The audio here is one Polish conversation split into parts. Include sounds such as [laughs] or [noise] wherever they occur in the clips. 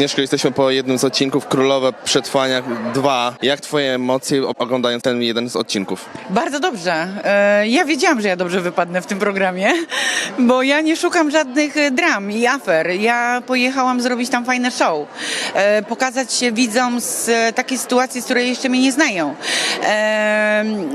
Agnieszko, jesteśmy po jednym z odcinków Królowe Przetrwania 2. Jak twoje emocje oglądając ten jeden z odcinków? Bardzo dobrze. E, Ja wiedziałam, że ja dobrze wypadnę w tym programie, [laughs] bo ja nie szukam żadnych e, dram i afer. Ja pojechałam zrobić tam fajne show, e, pokazać się widzom z takiej sytuacji, z której jeszcze mnie nie znają.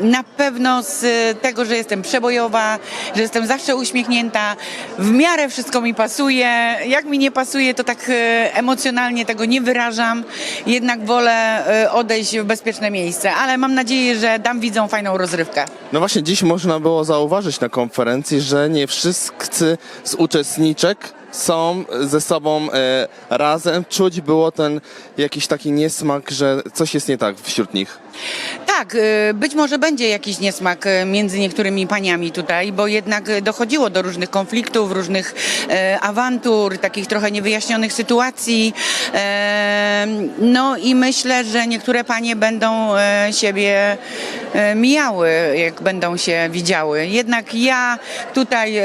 Na pewno z tego, że jestem przebojowa, że jestem zawsze uśmiechnięta, w miarę wszystko mi pasuje. Jak mi nie pasuje, to tak e, emocjonalnie tego nie wyrażam. Jednak wolę e, odejść w bezpieczne miejsce, ale mam nadzieję, że dam widzom fajną rozrywkę. No właśnie dziś można było zauważyć na konferencji, że nie wszyscy z uczestniczek są ze sobą e, razem. Czuć było ten jakiś taki niesmak, że coś jest nie tak wśród nich. Tak, y, być może będzie jakiś niesmak y, między niektórymi paniami tutaj, bo jednak y, dochodziło do różnych konfliktów, różnych awantur, takich trochę niewyjaśnionych sytuacji. No i myślę, że niektóre panie będą siebie mijały, jak będą się widziały. Jednak ja tutaj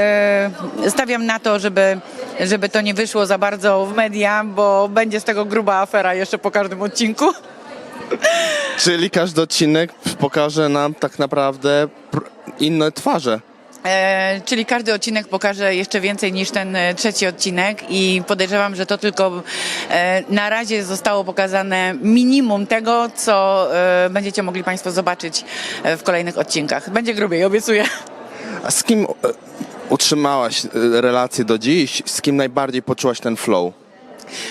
stawiam na to, żeby, żeby to nie wyszło za bardzo w media, bo będzie z tego gruba afera jeszcze po każdym odcinku. Czyli każdy odcinek pokaże nam tak naprawdę pr- inne twarze. E, czyli każdy odcinek pokaże jeszcze więcej niż ten e, trzeci odcinek i podejrzewam, że to tylko e, na razie zostało pokazane minimum tego, co e, będziecie mogli Państwo zobaczyć e, w kolejnych odcinkach. Będzie grubiej, obiecuję. A z kim e, utrzymałaś relację do dziś? Z kim najbardziej poczułaś ten flow?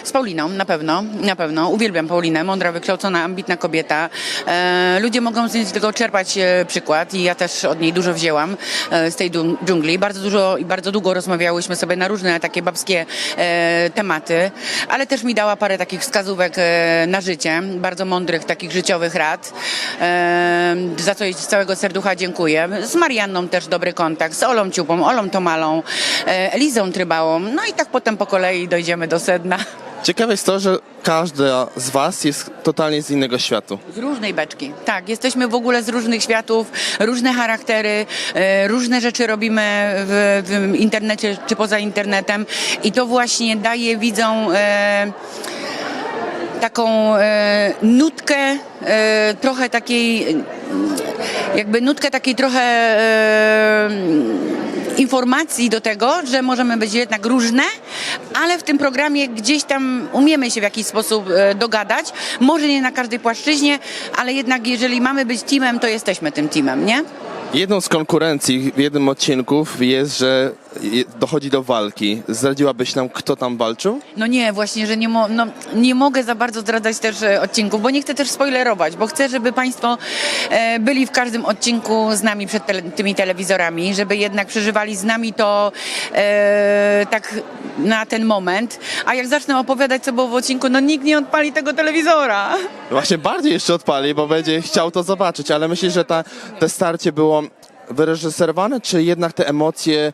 Z Pauliną, na pewno, na pewno. Uwielbiam Paulinę, mądra, wykształcona, ambitna kobieta. E, ludzie mogą z tego czerpać e, przykład i ja też od niej dużo wzięłam e, z tej dżung- dżungli. Bardzo dużo i bardzo długo rozmawiałyśmy sobie na różne takie babskie e, tematy, ale też mi dała parę takich wskazówek e, na życie, bardzo mądrych, takich życiowych rad, e, za co jej z całego serducha dziękuję. Z Marianną też dobry kontakt, z Olą Ciupą, Olą Tomalą, e, Elizą Trybałą, no i tak potem po kolei dojdziemy do sedna. Ciekawe jest to, że każda z was jest totalnie z innego światu. Z różnej beczki. Tak, jesteśmy w ogóle z różnych światów, różne charaktery, e, różne rzeczy robimy w, w internecie czy poza internetem i to właśnie daje widzom e, taką e, nutkę e, trochę takiej, jakby nutkę takiej trochę e, informacji do tego, że możemy być jednak różne, ale w tym programie gdzieś tam umiemy się w jakiś sposób e, dogadać. Może nie na każdej płaszczyźnie, ale jednak jeżeli mamy być teamem, to jesteśmy tym teamem, nie? Jedną z konkurencji w jednym odcinku jest, że dochodzi do walki. Zdradziłabyś nam, kto tam walczył? No nie, właśnie, że nie, mo- no, nie mogę za bardzo zdradzać też e, odcinków, bo nie chcę też spoilerować, bo chcę, żeby Państwo e, byli w każdym odcinku z nami przed tele- tymi telewizorami, żeby jednak przeżywali z nami to e, tak na ten moment. A jak zacznę opowiadać, co było w odcinku, no nikt nie odpali tego telewizora. Właśnie bardziej jeszcze odpali, bo będzie chciał to zobaczyć, ale myślisz, że ta, te starcie było wyreżyserowane, czy jednak te emocje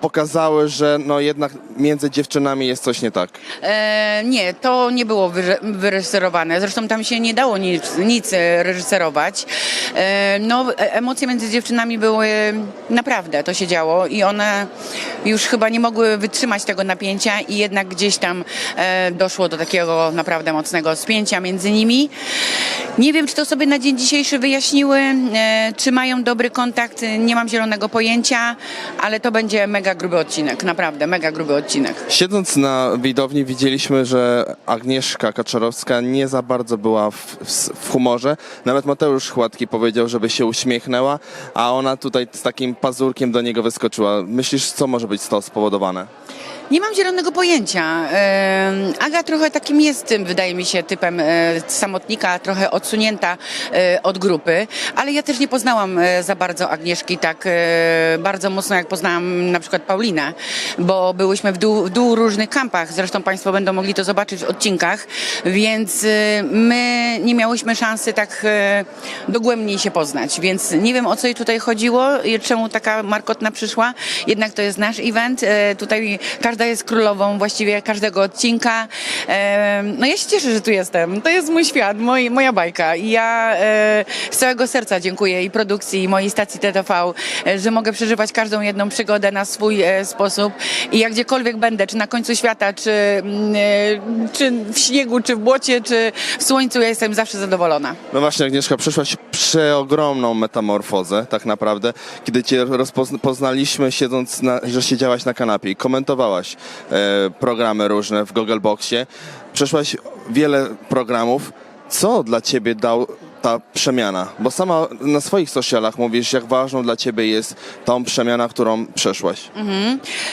pokazały, że no jednak między dziewczynami jest coś nie tak? E, nie, to nie było wyre- wyreżyserowane. Zresztą tam się nie dało nic, nic e, reżyserować. E, no, e- emocje między dziewczynami były naprawdę, to się działo i one już chyba nie mogły wytrzymać tego napięcia i jednak gdzieś tam e, doszło do takiego naprawdę mocnego spięcia między nimi. Nie wiem, czy to sobie na dzień dzisiejszy wyjaśniły, e, czy mają dobry kontakt, nie mam zielonego pojęcia, ale to będzie mega gruby odcinek, naprawdę mega gruby odcinek. Siedząc na widowni widzieliśmy, że Agnieszka Kaczorowska nie za bardzo była w, w, w humorze. Nawet Mateusz Chładki powiedział, żeby się uśmiechnęła, a ona tutaj z takim pazurkiem do niego wyskoczyła. Myślisz, co może być to spowodowane? Nie mam zielonego pojęcia. Aga trochę takim jest tym, wydaje mi się, typem e, samotnika, trochę odsunięta e, od grupy, ale ja też nie poznałam e, za bardzo Agnieszki tak bardzo mocno, jak poznałam na przykład Paulinę, bo byłyśmy w dół, w dół różnych kampach, zresztą Państwo będą mogli to zobaczyć w odcinkach, więc my nie miałyśmy szansy tak dogłębniej się poznać, więc nie wiem o co jej tutaj chodziło, czemu taka markotna przyszła, jednak to jest nasz event, tutaj każdy każda jest królową właściwie każdego odcinka. No ja się cieszę, że tu jestem. To jest mój świat, mój, moja bajka. I ja e, z całego serca dziękuję i produkcji, i mojej stacji TTV, e, że mogę przeżywać każdą jedną przygodę na swój e, sposób. I jak gdziekolwiek będę, czy na końcu świata, czy, mm, czy w śniegu, czy w błocie, czy w słońcu, ja jestem zawsze zadowolona. No właśnie, Agnieszka, przeszłaś przeogromną metamorfozę, tak naprawdę, kiedy cię rozpozna- poznaliśmy, siedząc, na, że siedziałaś na kanapie i komentowałaś e, programy różne w Googleboxie. Przeszłaś wiele programów. Co dla ciebie dał ta przemiana? Bo sama na swoich socialach mówisz, jak ważną dla ciebie jest tą przemiana, którą przeszłaś.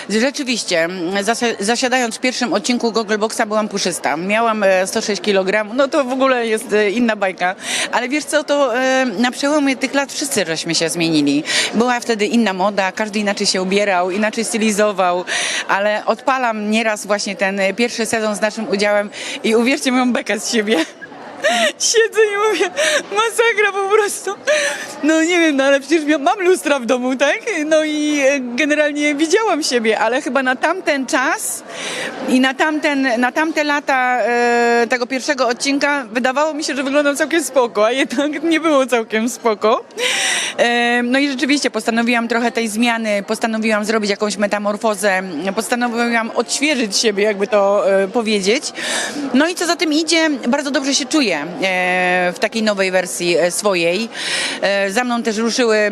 Rzeczywiście, zasi- zasiadając w pierwszym odcinku Googleboxa byłam puszysta. Miałam e, 106 kg, no to w ogóle jest e, inna bajka. Ale wiesz co, to e, na przełomie tych lat wszyscy żeśmy się zmienili. Była wtedy inna moda, każdy inaczej się ubierał, inaczej stylizował, ale odpalam nieraz właśnie ten e, pierwszy sezon z naszym udziałem i uwierzcie, mam bekę z siebie. Siedzę i mówię, masakra po prostu. No nie wiem, no ale przecież mam lustra w domu, tak? No i e, generalnie widziałam siebie, ale chyba na tamten czas i na, tamten, na tamte lata e, tego pierwszego odcinka wydawało mi się, że wyglądam całkiem spoko, a jednak nie było całkiem spoko. E, no i rzeczywiście postanowiłam trochę tej zmiany, postanowiłam zrobić jakąś metamorfozę, postanowiłam odświeżyć siebie, jakby to e, powiedzieć. No i co za tym idzie, bardzo dobrze się czuję e, w takiej nowej wersji e, swojej. E, Za mną też ruszyły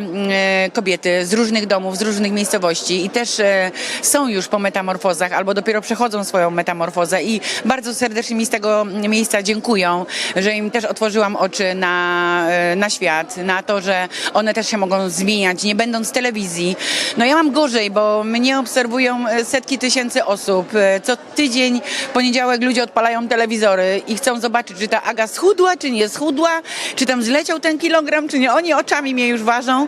kobiety z różnych domów, z różnych miejscowości i też są już po metamorfozach albo dopiero przechodzą swoją metamorfozę i bardzo serdecznie mi z tego miejsca dziękują, że im też otworzyłam oczy na, na świat, na to, że one też się mogą zmieniać, nie będąc telewizji. No ja mam gorzej, bo mnie obserwują setki tysięcy osób. Co tydzień, poniedziałek ludzie odpalają telewizory i chcą zobaczyć, czy ta Aga schudła, czy nie schudła, czy tam zleciał ten kilogram, czy nie. Oni oczami mnie już ważą.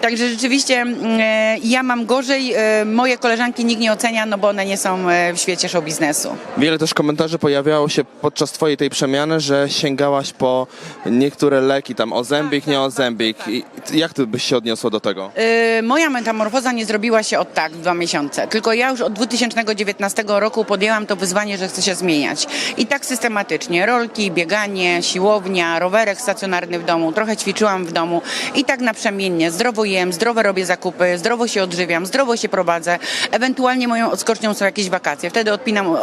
Także rzeczywiście mm, e, ja mam gorzej. E, Moje koleżanki nikt nie ocenia, no bo one nie są e, w świecie show biznesu. Wiele też komentarzy pojawiało się podczas twojej tej przemiany, że sięgałaś po niektóre leki, tam ozębik, nie ozębik. I jak ty byś się odniosła do tego? Y, Moja metamorfoza nie zrobiła się od tak w dwa miesiące, tylko ja już od 2019 roku podjęłam to wyzwanie, że chcę się zmieniać. I tak systematycznie. Rolki, bieganie, siłownia, rowerek stacjonarny w domu, trochę ćwiczyłam w domu i tak naprzemiennie. Zdrowo jem, zdrowo robię zakupy, zdrowo się odżywiam, zdrowo się prowadzę. Ewentualnie moją odskocznią są jakieś wakacje. Wtedy odpinam e,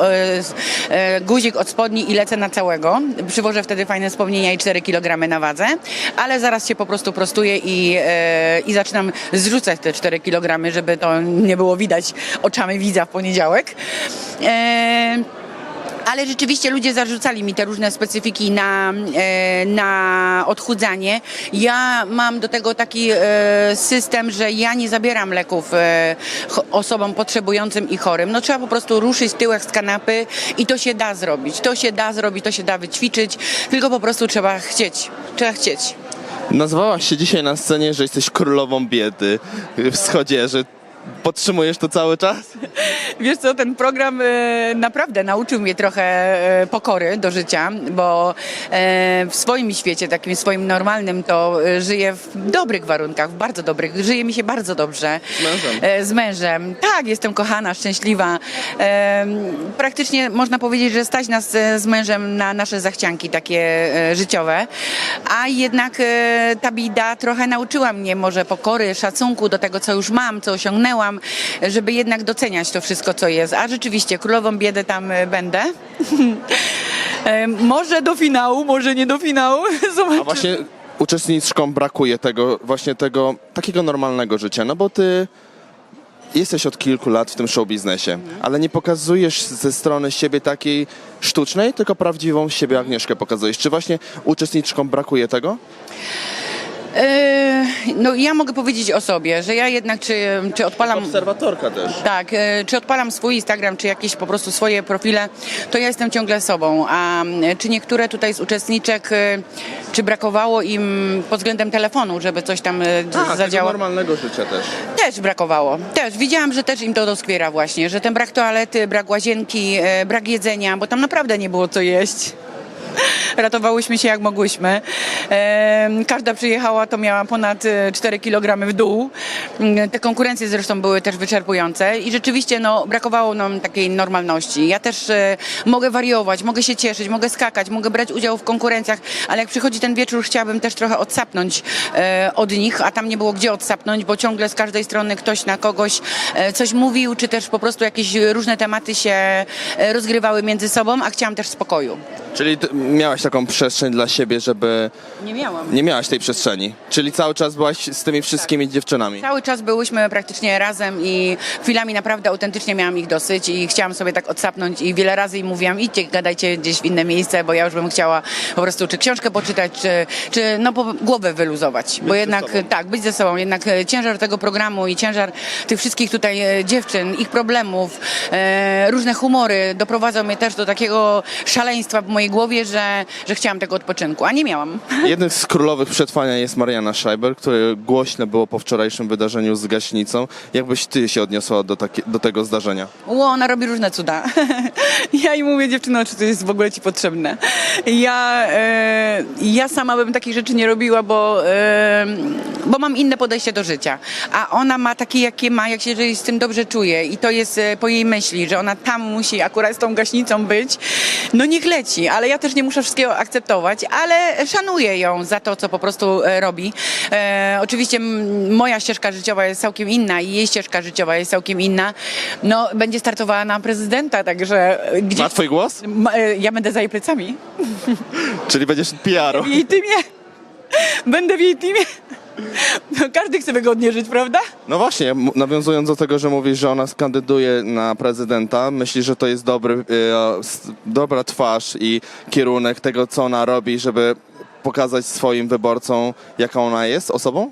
e, guzik od spodni i lecę na całego. Przywożę wtedy fajne wspomnienia i 4 kg na wadze, ale zaraz się po prostu prostuję i, e, i zaczynam zrzucać te 4 kg, żeby to nie było widać oczami widza w poniedziałek. E, ale rzeczywiście ludzie zarzucali mi te różne specyfiki na, e, na odchudzanie. Ja mam do tego taki e, system, że ja nie zabieram leków e, osobom potrzebującym i chorym. No trzeba po prostu ruszyć tyłek z kanapy i to się da zrobić. To się da zrobić, to się da wyćwiczyć, tylko po prostu trzeba chcieć. Trzeba chcieć. Nazwałaś się dzisiaj na scenie, że jesteś królową biedy w schodzie, że podtrzymujesz to cały czas? Wiesz co, ten program e, naprawdę nauczył mnie trochę e, pokory do życia, bo e, w swoim świecie, takim swoim normalnym, to żyję w dobrych warunkach, w bardzo dobrych. Żyje mi się bardzo dobrze. Z mężem? Z mężem. Tak, jestem kochana, szczęśliwa. Praktycznie można powiedzieć, że stać nas z mężem na nasze zachcianki takie życiowe, a jednak ta bida trochę nauczyła mnie może pokory, szacunku do tego, co już mam, co osiągnęłam, żeby jednak doceniać to wszystko, co jest. A rzeczywiście, królową biedę tam e, będę. [laughs] E, może do finału, może nie do finału. [laughs] Zobaczymy. A właśnie uczestniczkom brakuje tego, właśnie tego takiego normalnego życia, no bo ty jesteś od kilku lat w tym show biznesie, ale nie pokazujesz ze strony siebie takiej sztucznej, tylko prawdziwą siebie Agnieszkę pokazujesz. Czy właśnie uczestniczkom brakuje tego? E, no ja mogę powiedzieć o sobie, że ja jednak czy, czy odpalam... Obserwatorka też. Tak, e, czy odpalam swój Instagram, czy jakieś po prostu swoje profile, to ja jestem ciągle sobą. A e, czy niektóre tutaj z uczestniczek, czy brakowało im pod względem telefonu, żeby coś tam e, Tak, zadziałało? normalnego życia też. Też brakowało. Też. Widziałam, że też im to doskwiera właśnie, że ten brak toalety, brak łazienki, brak jedzenia, bo tam naprawdę nie było co jeść. [laughs] Ratowałyśmy się jak mogłyśmy. Każda przyjechała, to miała ponad e, 4 kg w dół. Mm, Te konkurencje zresztą były też wyczerpujące i rzeczywiście no, brakowało nam takiej normalności. Ja też e, mogę wariować, mogę się cieszyć, mogę skakać, mogę brać udział w konkurencjach, ale jak przychodzi ten wieczór, chciałabym też trochę odsapnąć e, od nich, a tam nie było gdzie odsapnąć, bo ciągle z każdej strony ktoś na kogoś e, coś mówił, czy też po prostu jakieś różne tematy się e, rozgrywały między sobą, a chciałam też spokoju. Czyli ty miałaś taką przestrzeń dla siebie, żeby... Nie miałam. Nie miałaś tej przestrzeni. Czyli cały czas byłaś z tymi wszystkimi dziewczynami. Cały czas byłyśmy praktycznie razem i chwilami naprawdę autentycznie miałam ich dosyć i chciałam sobie tak odsapnąć i wiele razy im mówiłam, idźcie, gadajcie gdzieś w inne miejsce, bo ja już bym chciała po prostu czy książkę poczytać, czy, czy no po głowę wyluzować, bo ze jednak tak, być ze sobą, jednak e, ciężar tego programu i ciężar tych wszystkich tutaj e, dziewczyn, ich problemów, e, różne humory doprowadzą mnie też do takiego szaleństwa w mojej głowie, że, że chciałam tego odpoczynku, a nie miałam. [laughs] Jednym z królowych przetrwania jest Mariana Schreiber, które głośne było po wczorajszym wydarzeniu z gaśnicą. Jakbyś ty się odniosła do, takie, do tego zdarzenia? Ło, ona robi różne cuda. [laughs] ja im mówię, dziewczyno, czy to jest w ogóle ci potrzebne. Ja, e, ja sama bym takich rzeczy nie robiła, bo, e, bo mam inne podejście do życia. A ona ma takie, jakie ma, jak się z tym dobrze czuje. I to jest e, po jej myśli, że ona tam musi akurat z tą gaśnicą być. No niech leci, ale ja też nie muszę wszystkiego akceptować, ale szanuję ją za to, co po prostu e, robi. E, oczywiście moja ścieżka życiowa jest całkiem inna i jej ścieżka życiowa jest całkiem inna. No, będzie startowała na prezydenta, także e, gdzieś... Ma twój głos? E, ja będę za jej plecami. [laughs] Czyli będziesz PR-u. W jej teamie. Będę w jej teamie. No, każdy chce wygodnie żyć, prawda? No właśnie, nawiązując do tego, że mówisz, że ona kandyduje na prezydenta, myślisz, że to jest dobry, e, dobra twarz i kierunek tego, co ona robi, żeby pokazać swoim wyborcom, jaka ona jest osobą?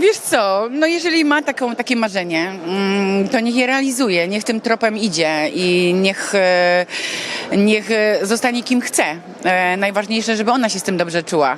Wiesz co, no jeżeli ma taką, takie marzenie, mm, to niech je realizuje, niech tym tropem idzie i niech, e, niech zostanie kim chce. E, Najważniejsze, żeby ona się z tym dobrze czuła,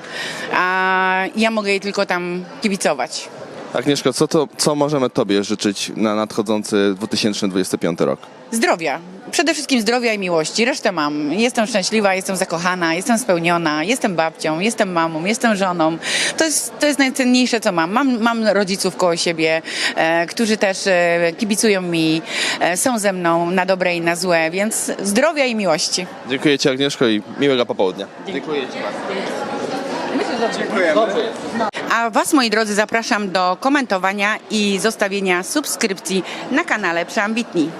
a ja mogę jej tylko tam kibicować. Agnieszko, co, to, co możemy Tobie życzyć na nadchodzący 2025 rok? Zdrowia. Przede wszystkim zdrowia i miłości. Resztę mam. Jestem szczęśliwa, jestem zakochana, jestem spełniona, jestem babcią, jestem mamą, jestem żoną. To jest, to jest najcenniejsze, co mam. Mam, mam rodziców koło siebie, e, którzy też e, kibicują mi, e, są ze mną na dobre i na złe, więc zdrowia i miłości. Dziękuję Ci Agnieszko i miłego popołudnia. Dziękuję Ci bardzo. A Was, moi drodzy, zapraszam do komentowania i zostawienia subskrypcji na kanale Przeambitni.